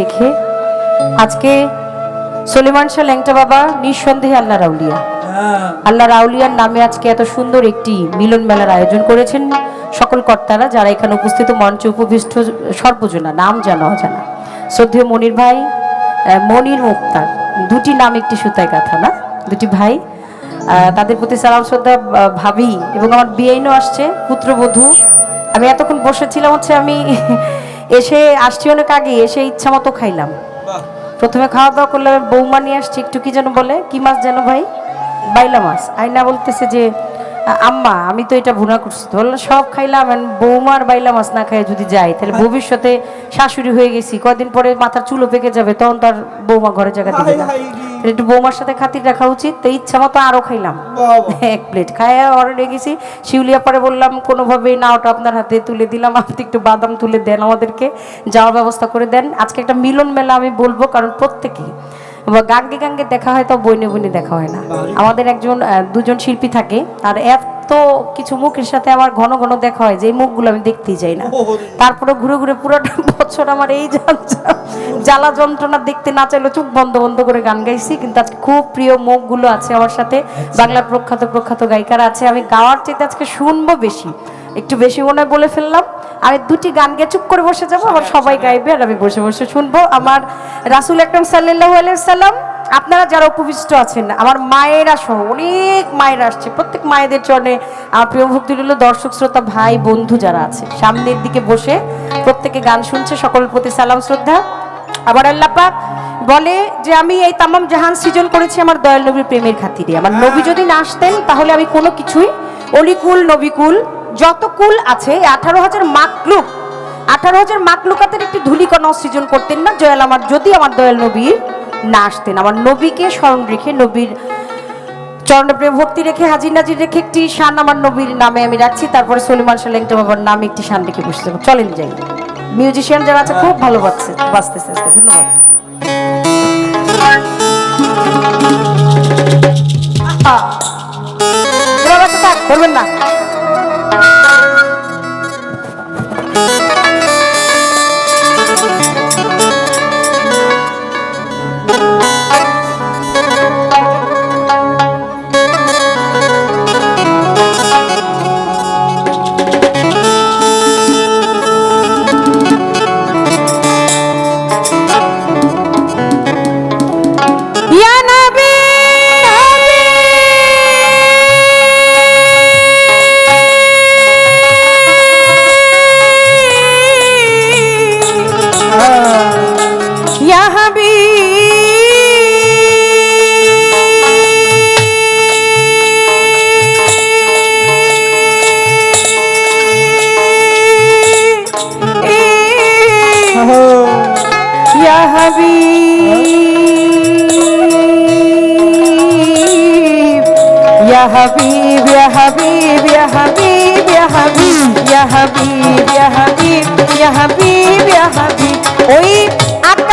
দেখে আজকে সলিমান শাহ ল্যাংটা বাবা নিঃসন্দেহে আল্লাহ রাউলিয়া আল্লাহ রাউলিয়ার নামে আজকে এত সুন্দর একটি মিলন মেলার আয়োজন করেছেন সকল কর্তারা যারা এখানে উপস্থিত, মঞ্চে উপবিষ্ট, সর্বজনা, নাম জানা অজানা। শ্রদ্ধেয় মনির ভাই মনির মুক্তার, দুটি নাম একটি সুতায় গাথা না? দুটি ভাই তাদের প্রতি সালাম শ্রদ্ধা ভাবি এবং আমার বিয়েনও আসছে পুত্রবধূ আমি এতক্ষণ বসেছিলাম হচ্ছে আমি এসে আসছি অনেক আগে এসে ইচ্ছা মতো খাইলাম। প্রথমে খাওয়া দাওয়া করলে বৌমা নিয়ে আসছি একটু কি যেন বলে কি মাছ যেন ভাই? বাইলা মাছ। আইনা বলতেছে যে আম্মা আমি তো এটা ভুনা করছি। তো সব খাইলাম বৌমার বাইলা মাছ না খাই যদি যাই তাহলে ভবিষ্যতে শাশুড়ি হয়ে গেছি কদিন পরে মাথার চুলো পেকে যাবে তখন তার বৌমা ঘরে জায়গা দিবে না। একটু বৌমার সাথে খাতির রাখা উচিত তো ইচ্ছা মতো আরও খাইলাম। এক প্লেট খায় অর্ডার গেছি। শিউলিয়া পরে বললাম কোনোভাবেই না ওটা আপনার হাতে তুলে দিলাম। আপনি একটু বাদাম তুলে দেন আমাদেরকে। যাওয়ার ব্যবস্থা করে দেন। আজকে একটা মিলন মেলা আমি বলব কারণ প্রত্যেকে গাঙ্গে গাঙ্গে দেখা হয় তো বইনে বইনে দেখা হয় না। আমাদের একজন দুজন শিল্পী থাকে আর এত কিছু মুখের সাথে আমার ঘন ঘন দেখা হয় যে এই মুখগুলো আমি দেখতেই যাই না। তারপরে ঘুরে ঘুরে পুরোটা বছর আমার এই জ্বালা যন্ত্রণা দেখতে না চাইলে চোখ বন্ধ বন্ধ করে গান গাইছি কিন্তু আজকে খুব প্রিয় মুখগুলো আছে আমার সাথে। বাংলার প্রখ্যাত প্রখ্যাত গায়িকারা আছে। আমি গাওয়ার চাইতে আজকে শুনব বেশি। একটু বেশি মনে হয় বলে ফেললাম। আমি দুটি গান গিয়ে চুপ করে বসে যাব আবার সবাই গাইবে আর আমি বসে বসে শুনব। আমার রাসুল আকরম সাল্লাহ সাল্লাম আপনারা যারা উপবিষ্ট আছেন আমার মায়েরা সহ অনেক মায়েরা আসছে প্রত্যেক মায়েদের চরণে আমার প্রিয় ভক্তি রইল দর্শক শ্রোতা ভাই বন্ধু যারা আছে সামনের দিকে বসে প্রত্যেকে গান শুনছে সকলের প্রতি সালাম শ্রদ্ধা। আবার আল্লাহ পাক বলে যে আমি এই তামাম জাহান সৃজন করেছি আমার দয়াল নবীর প্রেমের খাতিরে। আমার নবী যদি না আসতেন তাহলে আমি কোনো কিছুই অলিকুল নবিকুল যত কুল আছে আঠারো হাজার মাকলুক, আঠারো হাজার মাকলুকাতের একটি ধুলিকণা সৃজন করতেন না। জয়াল আমার, যদি আমার দয়াল নবী না আসতেন, আমার নবীকে স্মরণ রেখে, নবীর চরণপ্রেম ভক্তি রেখে, হাজির নাজির রেখে একটি শান আমার নবীর নামে আমি রাখছি। তারপরে সলিমান সালেংটা বাবার নামে একটি শান রেখে বসে যাব চলেন যাই। মিউজিশিয়ান যারা আছে, খুব ভালো বাজছে, বাজতেছে। ধন্যবাদ। বলবেন না।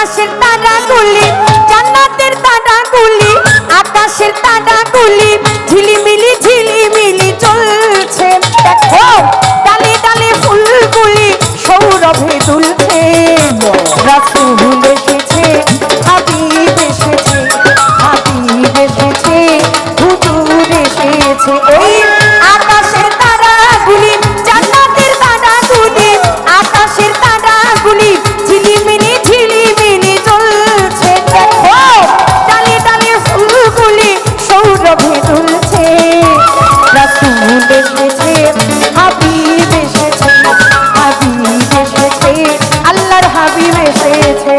আকাশের তারা গুলি জান্নাতের তারা গুলি আকাশের তারা গুলি ঝিলিমি এসেছে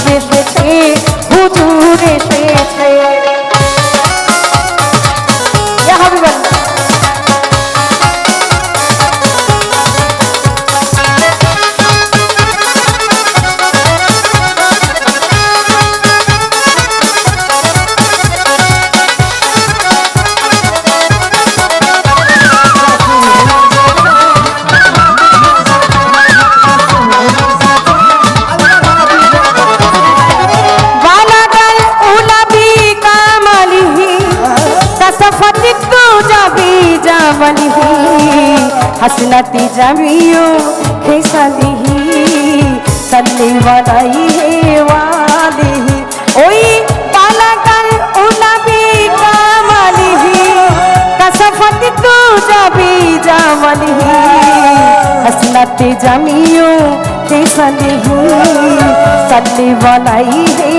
নাতি জামিও খেসালিহি সাল্লি ওয়ালাইহি ওয়ালিহি। ওই পালাকাল উনাবি কামালিহি কাসাফাতি তু যাবি জামালিহি। হাসনাতি জামিও খেসালিহি সাল্লি ওয়ালাইহি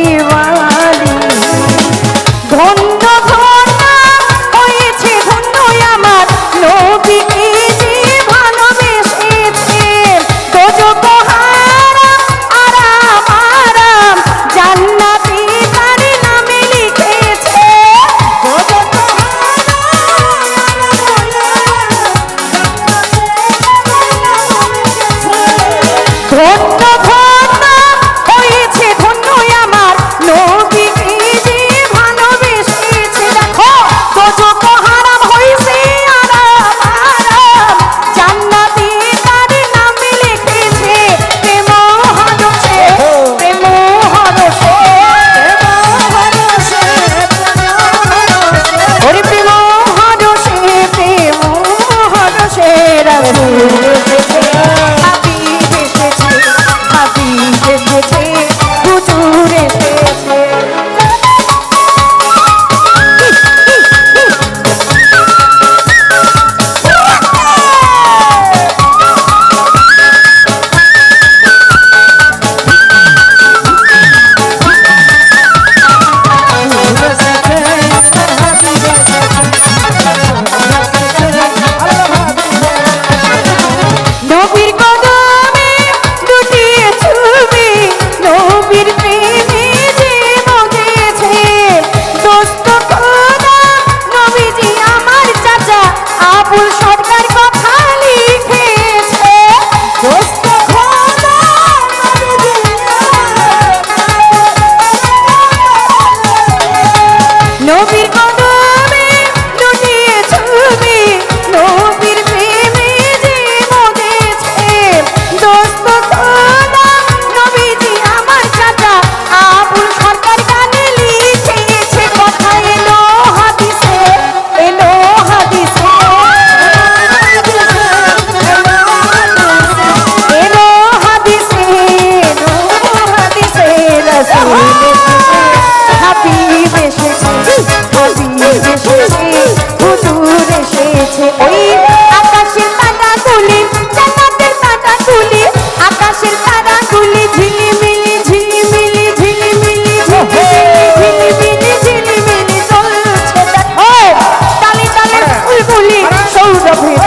of him.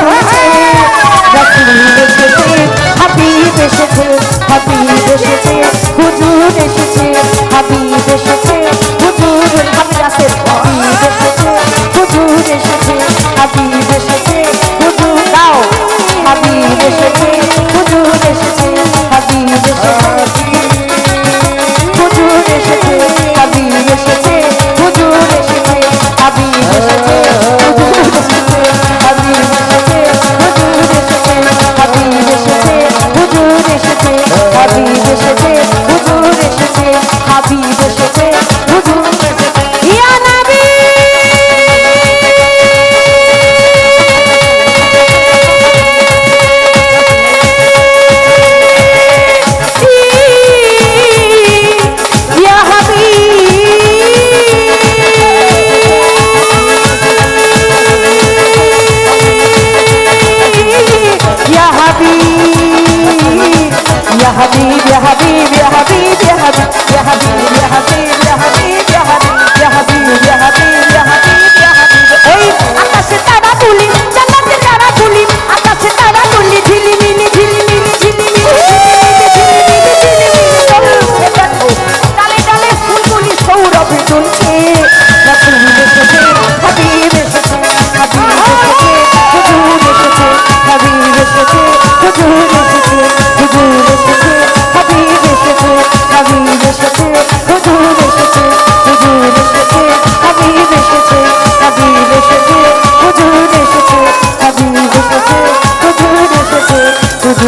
Happy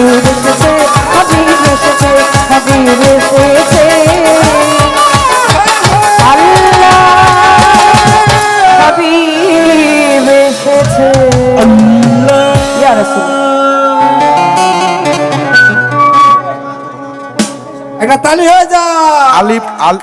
হাবিব এসেছে হাবিব এসেছে হাবিব এসেছে হাবিব এসেছে একটা তালি হয়ে যা। আলিফ আল